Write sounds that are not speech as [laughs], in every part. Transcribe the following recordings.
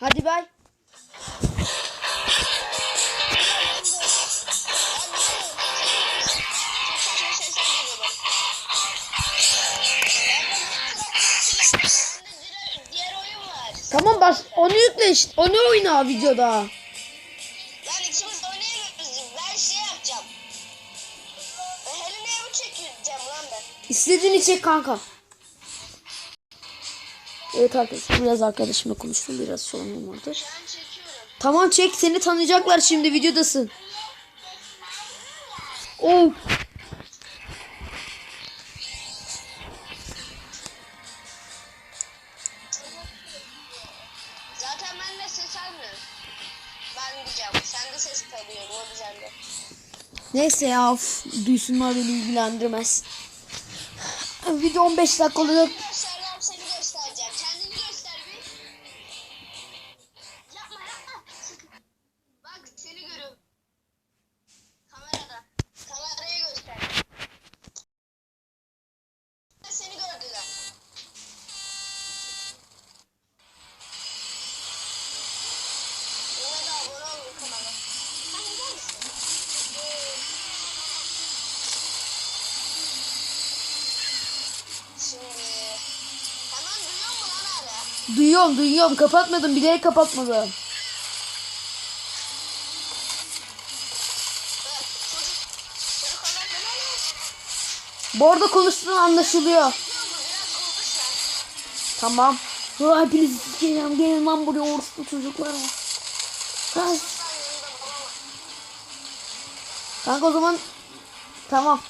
Hadi bay. Tamam bas onu yükle işte. Onu oyna videoda. Lan ikimiz de oynayamıyoruz. Ben şey yapacağım. Helena'ya mı çekeceğim lan ben? İstediğini çek kanka. Evet arkadaşlar biraz arkadaşımla konuştum. Biraz sorunum vardı. Tamam çek seni tanıyacaklar şimdi videodasın. Oh. Zaten ben de ses almıyorum. Ben diyeceğim. Sen de ses kalıyor. O düzende. Neyse ya of, duysunlar beni ilgilendirmez. Video 15 dakika olacak. Duyuyorum duyuyorum kapatmadım bilerek kapatmadım. Bu arada konuştuğun anlaşılıyor. Tamam. Ha, hepinizi sikeceğim. Gelin lan buraya orospu çocuklar. Var. Kanka o zaman tamam.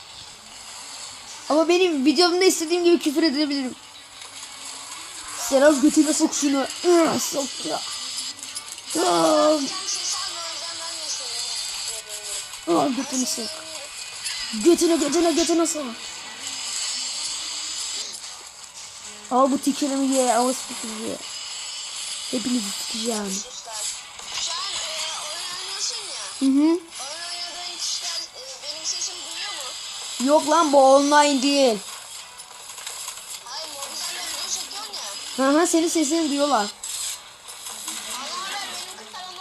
Ama benim videomda istediğim gibi küfür edebilirim. Selam götüne sok şunu. Ih, Sok ya. Ah, söylüyorum. ah, götünü sok. Götüne götüne götüne sok. Al bu tikerimi ye. Al bu ye. Hepinizi sikeceğim. Hı hı. Yok lan bu online değil.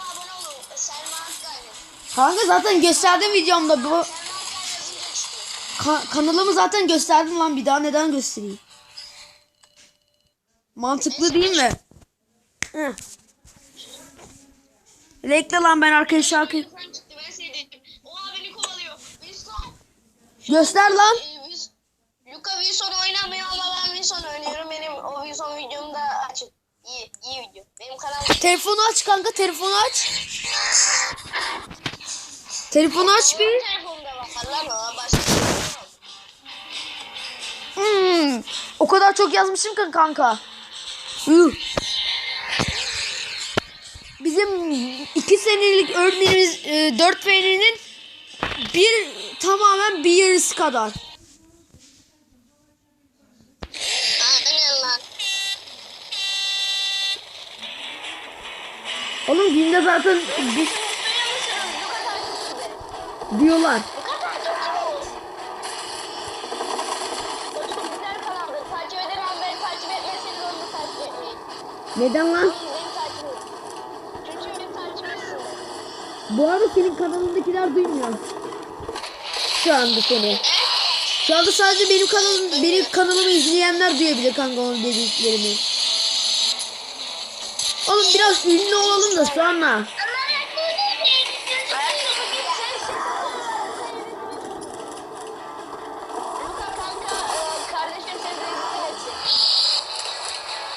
Abone olun. E, Selma Akgay'ın. Kanka zaten gösterdim videomda bu. Ka- kanalımı zaten gösterdim lan bir daha neden göstereyim? Mantıklı değil mi? Hı. Rekle lan ben arkaya şarkı göster lan. E, Wis- Luka Wilson oynamıyor ama ben Wilson oynuyorum. Benim o Wilson videom. İyi, video. Benim kanalım Telefonu aç kanka telefonu aç. Telefonu aç bir. o. Hmm. O kadar çok yazmışım ki kanka. Bizim iki senelik örneğimiz e, dört fenerinin bir tamamen bir yarısı kadar. Onu da takip etmeyin. Neden lan? Bu arada senin kanalındakiler duymuyor. Şu anda seni. Şu anda sadece benim kanalım, benim kanalımı izleyenler duyabilir kanka onun dediklerimi. Oğlum biraz ünlü olalım da sonra.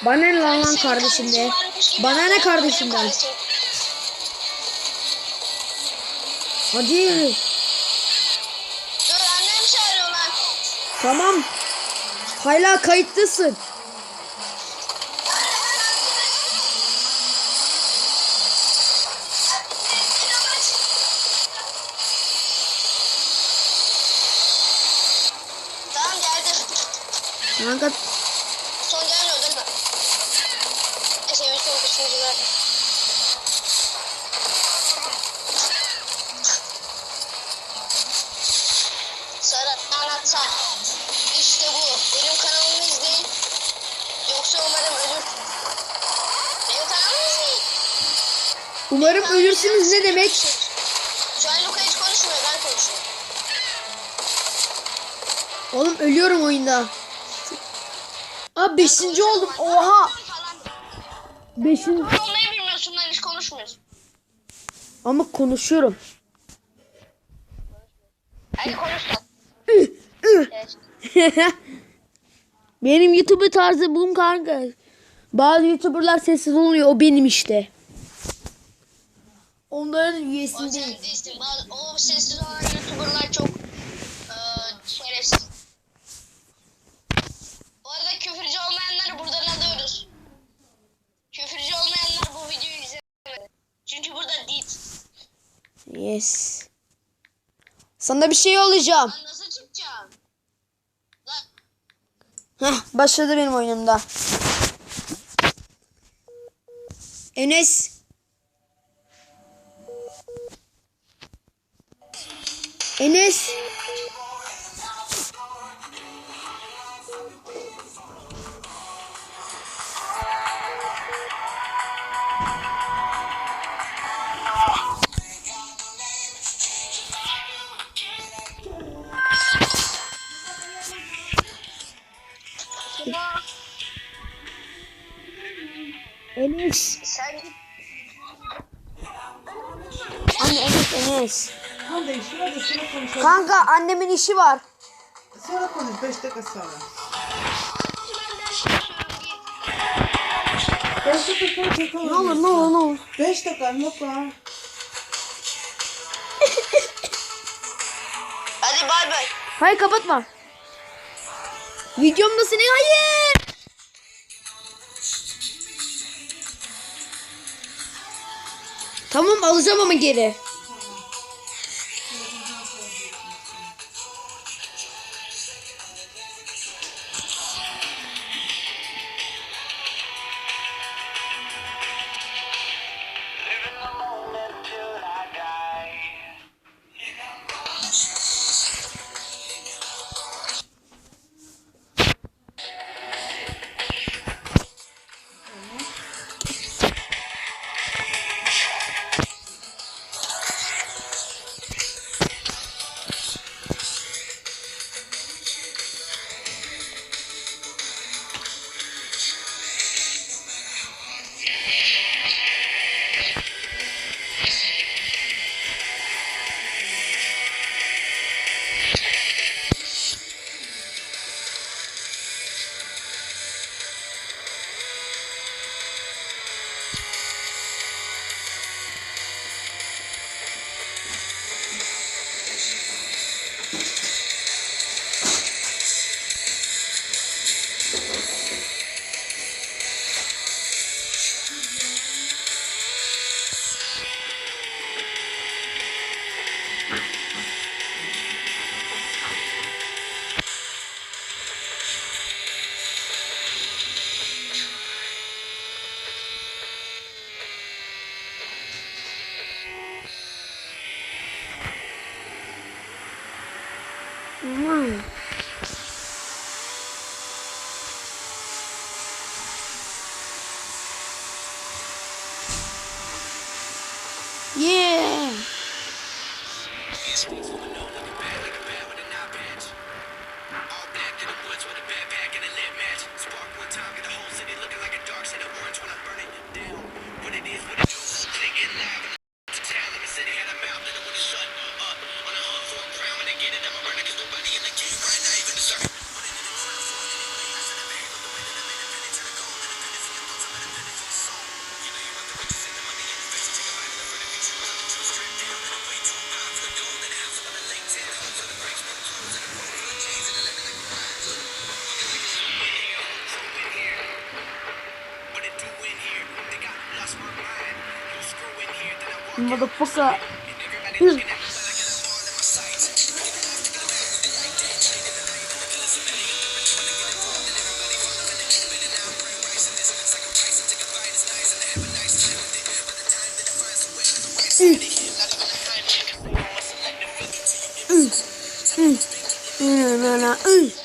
Bana ne lan lan kardeşim de. Bana ne kardeşimden. Hadi. Dur annem çağırıyor lan. Tamam. Hala kayıttasın. Kanka Son gelmiyor değil mi? Bir son ver. Serhat anlatsan. İşte bu. Benim kanalımı izleyin. Yoksa umarım ölür. Benim kanalımı izleyin. Umarım ölürsünüz ne demek? Şu an Luka hiç konuşmuyor ben konuşuyorum. Oğlum ölüyorum oyunda. Abi beşinci oldum. Oha. Beşinci. Olmayı bilmiyorsun lan hiç konuşmuyorsun. Ama konuşuyorum. Hadi konuş lan. [laughs] Benim YouTube tarzı bu kanka. Bazı YouTuber'lar sessiz oluyor. O benim işte. Onların değilsin. Bazı, o sessiz olan YouTuber'lar çok Sana bir şey olacağım. Lan nasıl çıkacağım? Lan Heh, başladı benim oyunumda. Enes. Enes. Sen git. Anne Enes Enes. Hadi işi var da sonra konuşalım. Kanka annemin işi var. Sonra konuş 5 dakika sonra. Ben konuşuyorum git. 5 dakika sonra tekrar Ne olur ne olur ne olur. 5 dakika yok lan. Hadi bay bay. Hayır kapatma. Videomda seni hayır. Tamam alacağım ama geri. Yes. Motherfucker. Mm. Mm. Mm. Mm. Mm.